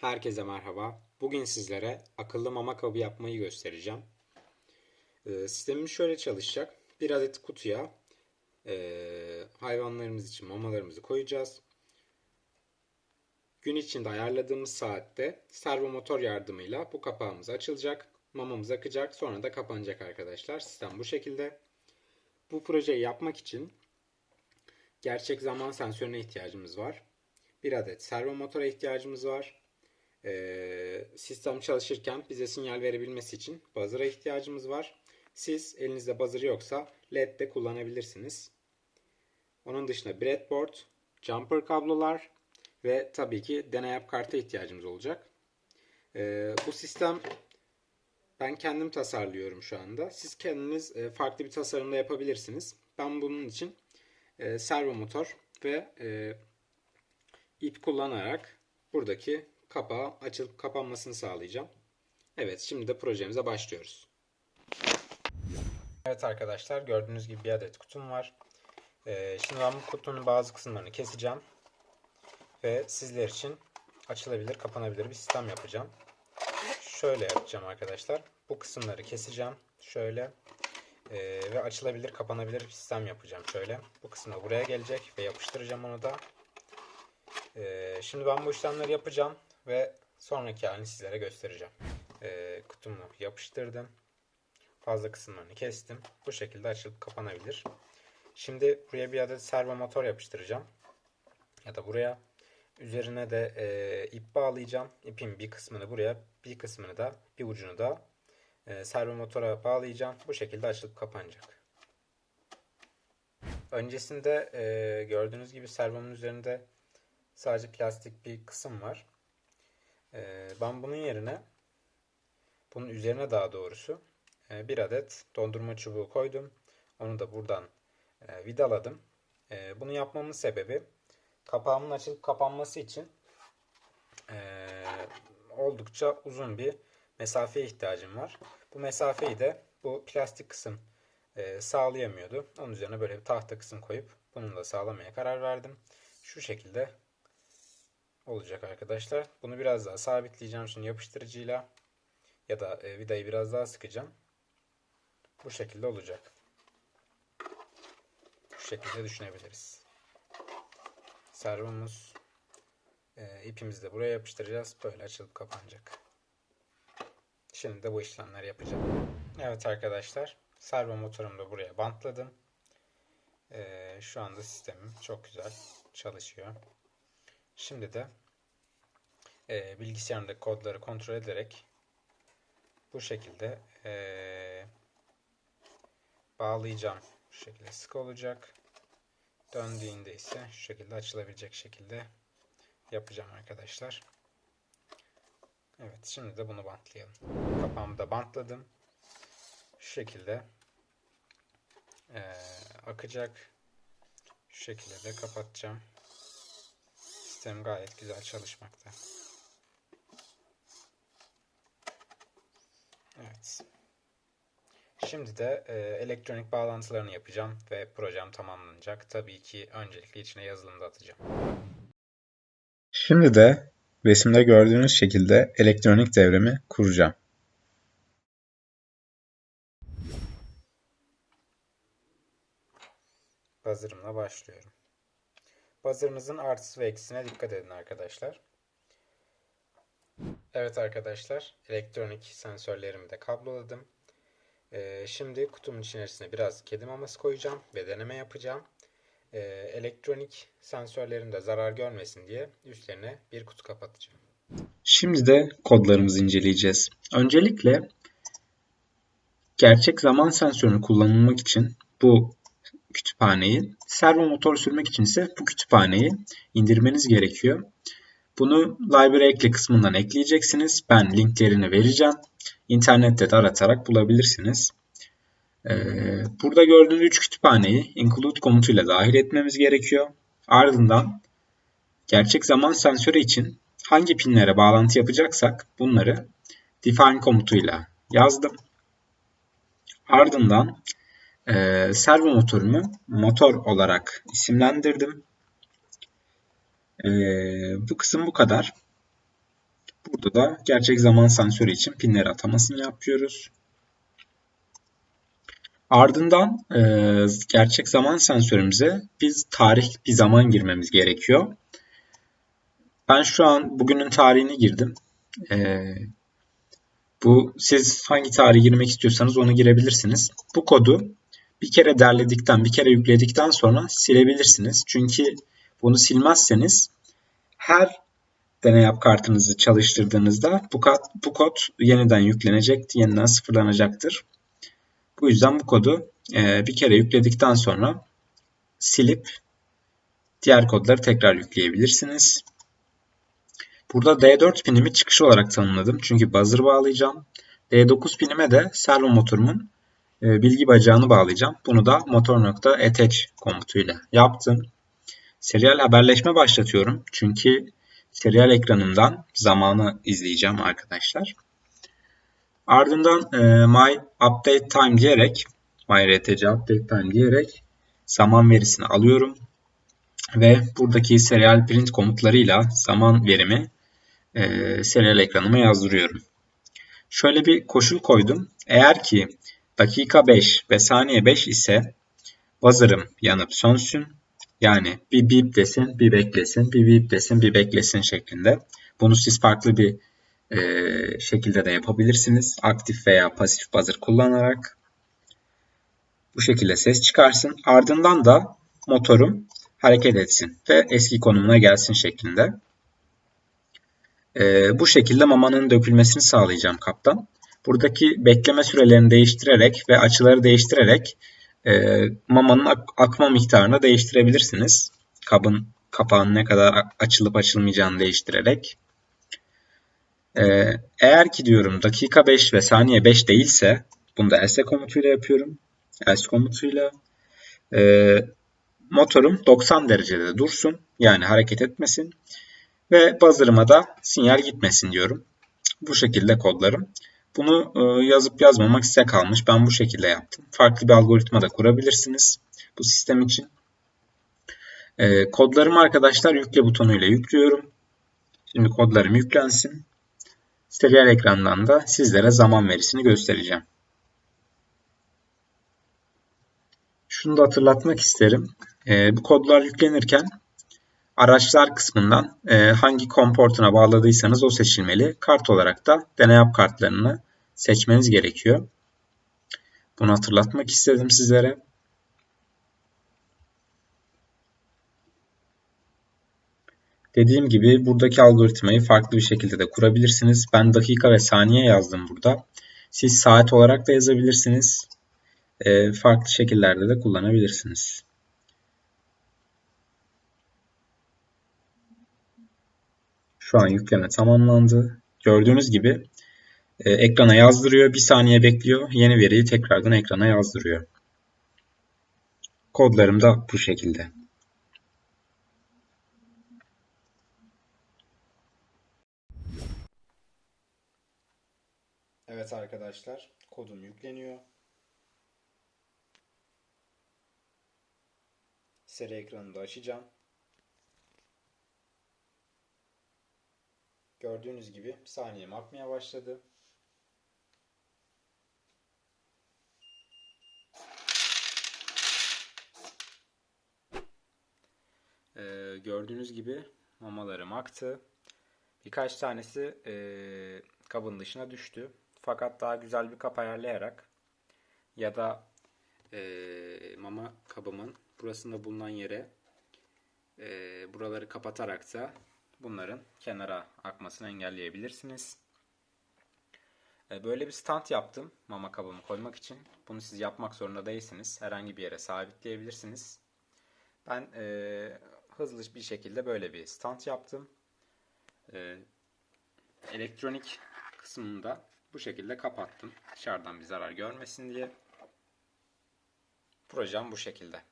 Herkese merhaba. Bugün sizlere akıllı mama kabı yapmayı göstereceğim. Ee, sistemimiz şöyle çalışacak. Bir adet kutuya e, hayvanlarımız için mamalarımızı koyacağız. Gün içinde ayarladığımız saatte servo motor yardımıyla bu kapağımız açılacak. Mamamız akacak. Sonra da kapanacak arkadaşlar. Sistem bu şekilde. Bu projeyi yapmak için gerçek zaman sensörüne ihtiyacımız var. Bir adet servo motora ihtiyacımız var. Ee, sistem çalışırken bize sinyal verebilmesi için buzzer'a ihtiyacımız var. Siz elinizde buzzer yoksa LED de kullanabilirsiniz. Onun dışında breadboard, jumper kablolar ve tabii ki deney yap ihtiyacımız olacak. Ee, bu sistem ben kendim tasarlıyorum şu anda. Siz kendiniz e, farklı bir tasarımda yapabilirsiniz. Ben bunun için e, servo motor ve e, ip kullanarak buradaki kapağı açılıp kapanmasını sağlayacağım. Evet şimdi de projemize başlıyoruz. Evet arkadaşlar gördüğünüz gibi bir adet kutum var. Ee, şimdi ben bu kutunun bazı kısımlarını keseceğim. Ve sizler için açılabilir kapanabilir bir sistem yapacağım. Şöyle yapacağım arkadaşlar. Bu kısımları keseceğim. Şöyle. Ee, ve açılabilir kapanabilir bir sistem yapacağım. Şöyle. Bu kısmı buraya gelecek ve yapıştıracağım onu da. Ee, şimdi ben bu işlemleri yapacağım ve sonraki halini sizlere göstereceğim. Ee, kutumu yapıştırdım. Fazla kısımlarını kestim. Bu şekilde açılıp kapanabilir. Şimdi buraya bir adet servo motor yapıştıracağım. Ya da buraya. Üzerine de e, ip bağlayacağım. İpin bir kısmını buraya, bir kısmını da, bir ucunu da e, servo motora bağlayacağım. Bu şekilde açılıp kapanacak. Öncesinde e, gördüğünüz gibi servomun üzerinde sadece plastik bir kısım var. E, ben bunun yerine, bunun üzerine daha doğrusu e, bir adet dondurma çubuğu koydum. Onu da buradan e, vidaladım. E, bunu yapmamın sebebi kapağımın açılıp kapanması için oldukça uzun bir mesafeye ihtiyacım var. Bu mesafeyi de bu plastik kısım sağlayamıyordu. Onun üzerine böyle bir tahta kısım koyup bunu da sağlamaya karar verdim. Şu şekilde olacak arkadaşlar. Bunu biraz daha sabitleyeceğim şimdi yapıştırıcıyla ya da e, vidayı biraz daha sıkacağım. Bu şekilde olacak. Bu şekilde düşünebiliriz. Servomuz e, ipimizi de buraya yapıştıracağız. Böyle açılıp kapanacak. Şimdi de bu işlemleri yapacağım. Evet arkadaşlar. Servo motorumu da buraya bantladım. E, şu anda sistemim çok güzel çalışıyor. Şimdi de e, bilgisayarımdaki kodları kontrol ederek bu şekilde e, bağlayacağım. Bu şekilde sık olacak. Döndüğünde ise şu şekilde açılabilecek şekilde yapacağım arkadaşlar. Evet şimdi de bunu bantlayalım. Kapağımı da bantladım. Şu şekilde e, akacak. Şu şekilde de kapatacağım. Sistem gayet güzel çalışmakta. Evet. Şimdi de e, elektronik bağlantılarını yapacağım ve projem tamamlanacak. Tabii ki öncelikle içine yazılım da atacağım. Şimdi de resimde gördüğünüz şekilde elektronik devremi kuracağım. Buzzer'ımla başlıyorum. Buzzer'ımızın artısı ve eksisine dikkat edin arkadaşlar. Evet arkadaşlar, elektronik sensörlerimi de kabloladım. Ee, şimdi kutumun içerisine biraz kedi maması koyacağım ve deneme yapacağım. Ee, elektronik sensörlerim de zarar görmesin diye üstlerine bir kutu kapatacağım. Şimdi de kodlarımızı inceleyeceğiz. Öncelikle gerçek zaman sensörünü kullanılmak için bu kütüphaneyi, servo motor sürmek için ise bu kütüphaneyi indirmeniz gerekiyor. Bunu library ekle kısmından ekleyeceksiniz. Ben linklerini vereceğim. İnternette de aratarak bulabilirsiniz. Ee, burada gördüğünüz 3 kütüphaneyi include komutuyla dahil etmemiz gerekiyor. Ardından gerçek zaman sensörü için hangi pinlere bağlantı yapacaksak bunları define komutuyla yazdım. Ardından e, servo motorumu motor olarak isimlendirdim. E, bu kısım bu kadar. Burada da gerçek zaman sensörü için pinleri atamasını yapıyoruz. Ardından e, gerçek zaman sensörümüze biz tarih bir zaman girmemiz gerekiyor. Ben şu an bugünün tarihini girdim. E, bu siz hangi tarihi girmek istiyorsanız onu girebilirsiniz. Bu kodu bir kere derledikten, bir kere yükledikten sonra silebilirsiniz. Çünkü bunu silmezseniz her deney yap kartınızı çalıştırdığınızda bu, kod, bu kod yeniden yüklenecek, yeniden sıfırlanacaktır. Bu yüzden bu kodu e, bir kere yükledikten sonra silip diğer kodları tekrar yükleyebilirsiniz. Burada D4 pinimi çıkış olarak tanımladım. Çünkü buzzer bağlayacağım. D9 pinime de servo motorumun bilgi bacağını bağlayacağım. Bunu da motor.attach komutuyla yaptım. Serial haberleşme başlatıyorum. Çünkü serial ekranımdan zamanı izleyeceğim arkadaşlar. Ardından e, my update time diyerek my rtc update time diyerek zaman verisini alıyorum. Ve buradaki serial print komutlarıyla zaman verimi e, serial ekranıma yazdırıyorum. Şöyle bir koşul koydum. Eğer ki dakika 5 ve saniye 5 ise buzzer'ım yanıp sönsün. Yani bir bip desin, bir beklesin, bir bip desin, bir beklesin şeklinde. Bunu siz farklı bir e, şekilde de yapabilirsiniz. Aktif veya pasif buzzer kullanarak. Bu şekilde ses çıkarsın. Ardından da motorum hareket etsin ve eski konumuna gelsin şeklinde. E, bu şekilde mamanın dökülmesini sağlayacağım kaptan. Buradaki bekleme sürelerini değiştirerek ve açıları değiştirerek e, mamanın ak- akma miktarını değiştirebilirsiniz. Kabın kapağının ne kadar açılıp açılmayacağını değiştirerek. E, eğer ki diyorum dakika 5 ve saniye 5 değilse bunu da else komutuyla yapıyorum. Else komutuyla e, motorum 90 derecede dursun. Yani hareket etmesin. Ve buzzer'ıma da sinyal gitmesin diyorum. Bu şekilde kodlarım. Bunu e, yazıp yazmamak size kalmış. Ben bu şekilde yaptım. Farklı bir algoritma da kurabilirsiniz bu sistem için. E, kodlarımı arkadaşlar yükle butonuyla yüklüyorum. Şimdi kodlarım yüklensin. Serial ekrandan da sizlere zaman verisini göstereceğim. Şunu da hatırlatmak isterim. E, bu kodlar yüklenirken araçlar kısmından e, hangi komportuna bağladıysanız o seçilmeli. Kart olarak da deney yap kartlarını seçmeniz gerekiyor. Bunu hatırlatmak istedim sizlere. Dediğim gibi buradaki algoritmayı farklı bir şekilde de kurabilirsiniz. Ben dakika ve saniye yazdım burada. Siz saat olarak da yazabilirsiniz. E, farklı şekillerde de kullanabilirsiniz. Şu an yükleme tamamlandı. Gördüğünüz gibi e, ekrana yazdırıyor. Bir saniye bekliyor. Yeni veriyi tekrardan ekrana yazdırıyor. Kodlarım da bu şekilde. Evet arkadaşlar, kodum yükleniyor. Seri ekranını da açacağım. Gördüğünüz gibi saniyem akmaya başladı. Ee, gördüğünüz gibi mamalarım aktı. Birkaç tanesi e, kabın dışına düştü. Fakat daha güzel bir kap ayarlayarak ya da e, mama kabımın burasında bulunan yere e, buraları kapatarak da bunların kenara akmasını engelleyebilirsiniz. E, böyle bir stand yaptım mama kabımı koymak için. Bunu siz yapmak zorunda değilsiniz. Herhangi bir yere sabitleyebilirsiniz. Ben e, hızlı bir şekilde böyle bir stand yaptım. E, elektronik kısmında bu şekilde kapattım. Dışarıdan bir zarar görmesin diye. Projem bu şekilde.